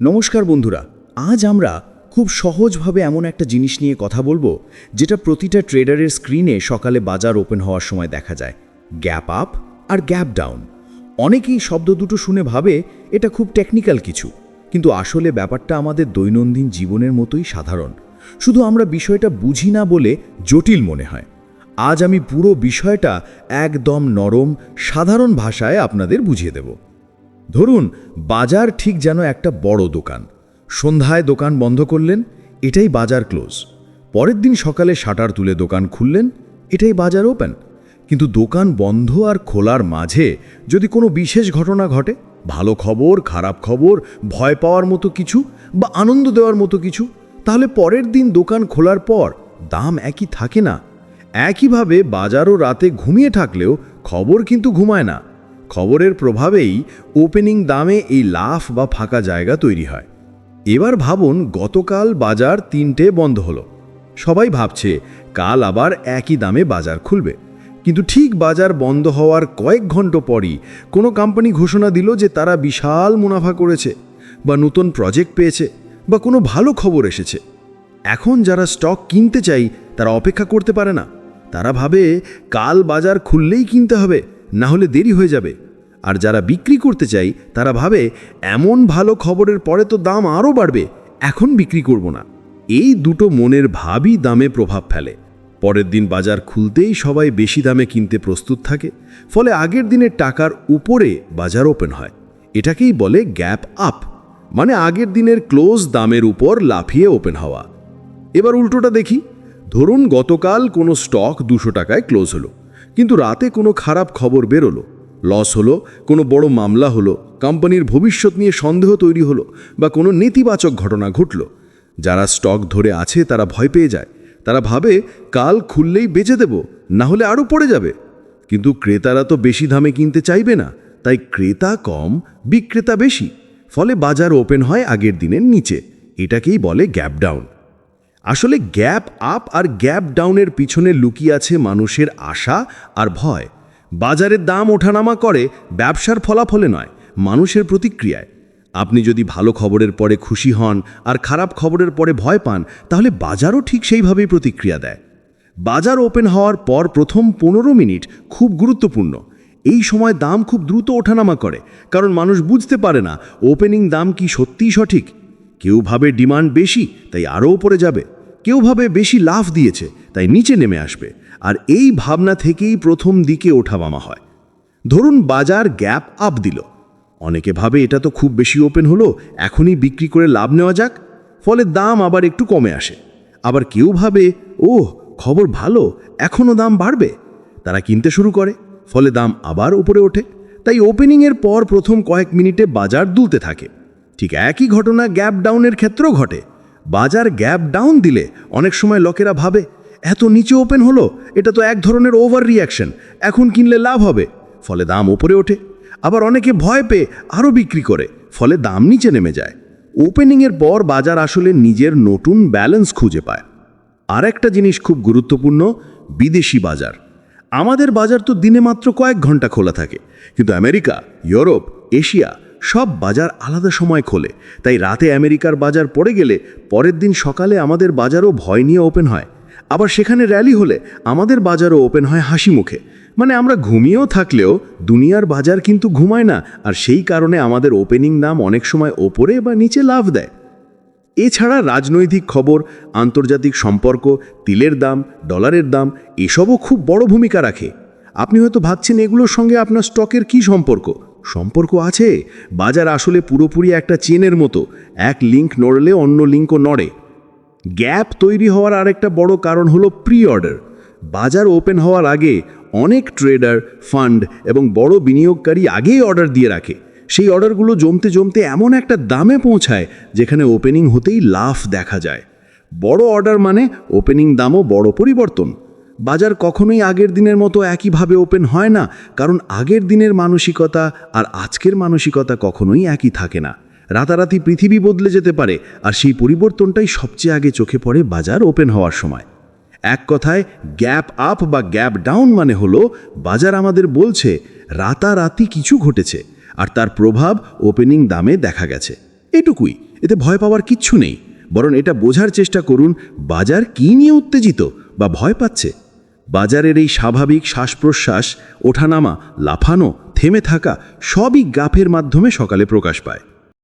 নমস্কার বন্ধুরা, আজ আমরা খুব সহজভাবে এমন একটা জিনিস নিয়ে কথা বলব, যেটা প্রতিটা ট্রেডারের স্ক্রিনে সকালে বাজার ওপেন হওয়ার সময় দেখা যায়। গ্যাপ আপ আর গ্যাপ ডাউন। অনেকেই শব্দ দুটো শুনে ভাবে এটা খুব টেকনিক্যাল কিছু, কিন্তু আসলে ব্যাপারটা আমাদের দৈনন্দিন জীবনের মতোই সাধারণ। শুধু আমরা বিষয়টা বুঝি না বলে জটিল মনে হয়। আজ আমি পুরো বিষয়টা একদম নরম, সাধারণ ভাষায় আপনাদের বুঝিয়ে দেব। ধরুন, বাজার ঠিক যেন একটা বড় দোকান। সন্ধ্যায় দোকান বন্ধ করলেন, এটাই বাজার ক্লোজ। পরের দিন সকালে শাটার তুলে দোকান খুললেন, এটাই বাজার ওপেন। কিন্তু দোকান বন্ধ আর খোলার মাঝে যদি কোনো বিশেষ ঘটনা ঘটে, ভালো খবর, খারাপ খবর, ভয় পাওয়ার মতো কিছু বা আনন্দ দেওয়ার মতো কিছু, তাহলে পরের দিন দোকান খোলার পর দাম একই থাকে না। একইভাবে বাজারও রাতে ঘুমিয়ে থাকলেও খবর কিন্তু ঘুমায় না। খবরের প্রভাবেই ওপেনিং দামে এই লাফ বা ফাঁকা জায়গা তৈরি হয়। এবার ভাবুন, গতকাল বাজার তিনটে বন্ধ হলো। সবাই ভাবছে, কাল আবার একই দামে বাজার খুলবে। কিন্তু ঠিক বাজার বন্ধ হওয়ার কয়েক ঘণ্টা পরই কোনো কোম্পানি ঘোষণা দিল যে তারা বিশাল মুনাফা করেছে, বা নতুন প্রজেক্ট পেয়েছে, বা কোনো ভালো খবর এসেছে। এখন যারা স্টক কিনতে চাই, তারা অপেক্ষা করতে পারে না। তারা ভাবে, কাল বাজার খুললেই কিনতে হবে। না হলে দেরি হয়ে যাবে। আর যারা বিক্রি করতে চাই, তারা ভাবে, এমন ভালো খবরের পরে তো দাম আরও বাড়বে, এখন বিক্রি করব না। এই দুটো মনের ভাবই দামে প্রভাব ফেলে। পরের দিন বাজার খুলতেই সবাই বেশি দামে কিনতে প্রস্তুত থাকে, ফলে আগের দিনের টাকার উপরে বাজার ওপেন হয়। এটাকেই বলে গ্যাপ আপ মানে আগের দিনের ক্লোজ দামের উপর লাফিয়ে ওপেন হওয়া। এবার উল্টোটা দেখি, ধরুন গতকাল কোনো স্টক দুশো টাকায় ক্লোজ হলো। কিন্তু রাতে কোনো খারাপ খবর বেরোলো। লস হলো, কোনো বড় মামলা হলো, কোম্পানির ভবিষ্যৎ নিয়ে সন্দেহ তৈরি হলো, বা কোনো নেতিবাচক ঘটনা ঘটল। যারা স্টক ধরে আছে, তারা ভয় পেয়ে যায়। তারা ভাবে, কাল খুললেই বেচে দেব, না হলে আরও পড়ে যাবে। কিন্তু ক্রেতারা তো বেশি দামে কিনতে চাইবে না, তাই ক্রেতা কম, বিক্রেতা বেশি। ফলে বাজার ওপেন হয় আগের দিনের নিচে। এটাকেই বলে গ্যাপ ডাউন। আসলে গ্যাপ আপ আর গ্যাপ ডাউনের পিছনে লুকিয়ে আছে মানুষের আশা আর ভয়। বাজারের দাম ওঠানামা করে, ব্যবসার ফলাফলে নয়, মানুষের প্রতিক্রিয়ায়। আপনি যদি ভালো খবরের পরে খুশি হন আর খারাপ খবরের পরে ভয় পান, তাহলে বাজারও ঠিক সেইভাবেই প্রতিক্রিয়া দেয়। বাজার ওপেন হওয়ার পর প্রথম পনেরো মিনিট খুব গুরুত্বপূর্ণ। এই সময় দাম খুব দ্রুত ওঠানামা করে, কারণ মানুষ বুঝতে পারে না, ওপেনিং দাম কি সত্যিই সঠিক। কেউ ভাবে ডিমান্ড বেশি, তাই আরও উপরে যাবে। কেউ ভাবে বেশি লাভ দিয়েছে, তাই নিচে নেমে আসবে। আর এই ভাবনা থেকেই প্রথম দিকে ওঠাবামা হয়। ধরুন বাজার গ্যাপ আপ দিল। অনেকে ভাবে এটা তো খুব বেশি ওপেন হলো, এখনই বিক্রি করে লাভ নেওয়া যাক। ফলে দাম আবার একটু কমে আসে। আবার কেউ ভাবে, ওহ, খবর ভালো, এখনও দাম বাড়বে। তারা কিনতে শুরু করে, ফলে দাম আবার উপরে ওঠে। তাই ওপেনিংয়ের পর প্রথম কয়েক মিনিটে বাজার দুলতে থাকে। ঠিক একই ঘটনা গ্যাপ ডাউনের ক্ষেত্রেও ঘটে। বাজার গ্যাপ ডাউন দিলে অনেক সময় লোকেরা ভাবে, এত নিচে ওপেন হলো, এটা তো এক ধরনের ওভার রিয়াকশন এখন কিনলে লাভ হবে। ফলে দাম উপরে ওঠে, আবার অনেকে ভয় পেয়ে আরও বিক্রি করে, ফলে দাম নিচে নেমে যায়। ওপেনিংয়ের পর বাজার আসলে নিজের নতুন ব্যালেন্স খুঁজে পায়। আর একটা জিনিস খুব গুরুত্বপূর্ণ, বিদেশি বাজার। আমাদের বাজার তো দিনে মাত্র কয়েক ঘণ্টা খোলা থাকে, কিন্তু আমেরিকা, ইউরোপ, এশিয়া সব বাজার আলাদা সময় খোলে। তাই রাতে আমেরিকার বাজার পড়ে গেলে পরের দিন সকালে আমাদের বাজারও ভয় নিয়ে ওপেন হয়। আবার সেখানে র্যালি হলে আমাদের বাজারও ওপেন হয় হাসি মুখে। মানে আমরা ঘুমিয়েও থাকলেও দুনিয়ার বাজার কিন্তু ঘুমায় না, আর সেই কারণে আমাদের ওপেনিং দাম অনেক সময় ওপরে বা নিচে লাভ দেয়। এছাড়া রাজনৈতিক খবর, আন্তর্জাতিক সম্পর্ক, তিলের দাম, ডলারের দাম, এসবও খুব বড় ভূমিকা রাখে। আপনি হয়তো ভাবছেন এগুলোর সঙ্গে আপনার স্টকের কি সম্পর্ক? সম্পর্ক আছে? বাজার আসলে পুরোপুরি একটা চেনের মতো। এক লিঙ্ক নড়লে অন্য লিঙ্কও নড়ে। গ্যাপ তৈরি হওয়ার আরেকটা বড় কারণ হলো প্রি অর্ডার বাজার ওপেন হওয়ার আগে অনেক ট্রেডার ফান্ড এবং বড় বিনিয়োগকারী আগেই অর্ডার দিয়ে রাখে। সেই অর্ডারগুলো জমতে জমতে এমন একটা দামে পৌঁছায় যেখানে ওপেনিং হতেই লাফ দেখা যায়। বড় অর্ডার মানে ওপেনিং দামও বড় পরিবর্তন। বাজার কখনোই আগের দিনের মতো একইভাবে ওপেন হয় না, কারণ আগের দিনের মানসিকতা আর আজকের মানসিকতা কখনোই একই থাকে না। রাতারাতি পৃথিবী বদলে যেতে পারে, আর সেই পরিবর্তনটাই সবচেয়ে আগে চোখে পড়ে বাজার ওপেন হওয়ার সময়। এক কথায় গ্যাপ আপ বা গ্যাপ ডাউন মানে হলো, বাজার আমাদের বলছে, রাতারাতি কিছু ঘটেছে, আর তার প্রভাব ওপেনিং দামে দেখা গেছে। এটুকুই, এতে ভয় পাওয়ার কিচ্ছু নেই, বরং এটা বোঝার চেষ্টা করুন, বাজার কী নিয়ে উত্তেজিত বা ভয় পাচ্ছে? বাজারের এই স্বাভাবিক শ্বাস প্রশ্বাস ওঠানামা, লাফানো, থেমে থাকা সবই গাফের মাধ্যমে সকালে প্রকাশ পায়।